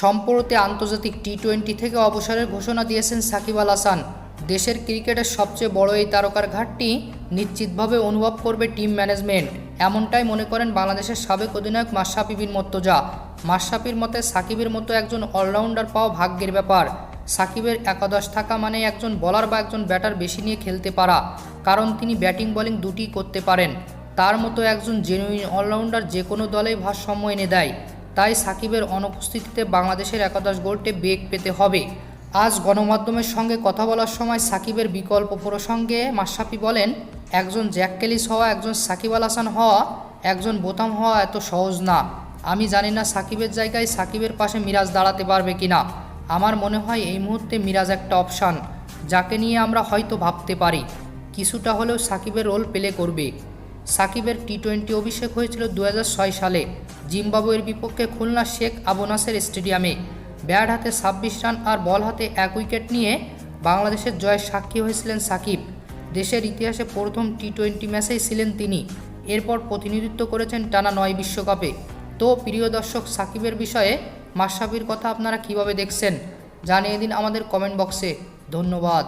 সম্প্রতি আন্তর্জাতিক T twenty থেকে অবসরের ঘোষণা দিয়েছেন সাকিব আল হাসান। দেশের ক্রিকেটের সবচেয়ে বড় এই তারকার ঘাটটি নিশ্চিতভাবে অনুভব করবে টিম ম্যানেজমেন্ট। এমনটাই মনে করেন বাংলাদেশের সাবেক অধিনায়ক মাশরাফি বিন মর্তজা। মাশরাফির মতে, সাকিবের মতো একজন অলরাউন্ডার পাওয়া ভাগ্যের ব্যাপার। সাকিবের একাদশ থাকা মানে একজন বলার বা একজন ব্যাটার বেশি নিয়ে খেলতে পারা, কারণ তিনি ব্যাটিং বোলিং দুটিই করতে পারেন। তার মতো একজন জেনুইন অলরাউন্ডার যে কোনো দলেই ভারসাম্য এনে দেয়। তাই সাকিবের অনুপস্থিতিতে বাংলাদেশের একাদশ গোলটে বেগ পেতে হবে। আজ গণমাধ্যমের সঙ্গে কথা বলার সময় সাকিবের বিকল্প প্রসঙ্গে মাশরাফি বলেন, একজন জ্যাক কেলিস হওয়া, একজন সাকিব আল হাসান হওয়া, একজন বোতাম হওয়া এত সহজ না। আমি জানি না সাকিবের জায়গায় সাকিবের পাশে মিরাজ দাঁড়াতে পারবে কিনা। আমার মনে হয় এই মুহূর্তে মিরাজ একটা অপশান, যাকে নিয়ে আমরা হয়তো ভাবতে পারি। কিছুটা হলেও সাকিবের রোল প্লে করবে। সাকিবের টি টোয়েন্টি অভিষেক হয়েছিল দু হাজার ছয় সালে। জিম্বাবুয়ের বিপক্ষে খুলনা শেখ আবু নাসের স্টেডিয়ামে। ব্যাট হাতে ছাব্বিশ রান আর বল হাতে এক উইকেট নিয়ে বাংলাদেশের জয়ের সাক্ষী হয়েছিলেন সাকিব। দেশের ইতিহাসে প্রথম টি টোয়েন্টি ম্যাচেই ছিলেন তিনি। এরপর প্রতিনিধিত্ব করেছেন টানা নয় বিশ্বকাপে। তো প্রিয় দর্শক, সাকিবের বিষয়ে মাশরাফির কথা আপনারা কীভাবে দেখছেন? জানিয়ে দিন আমাদের কমেন্ট বক্সে। ধন্যবাদ।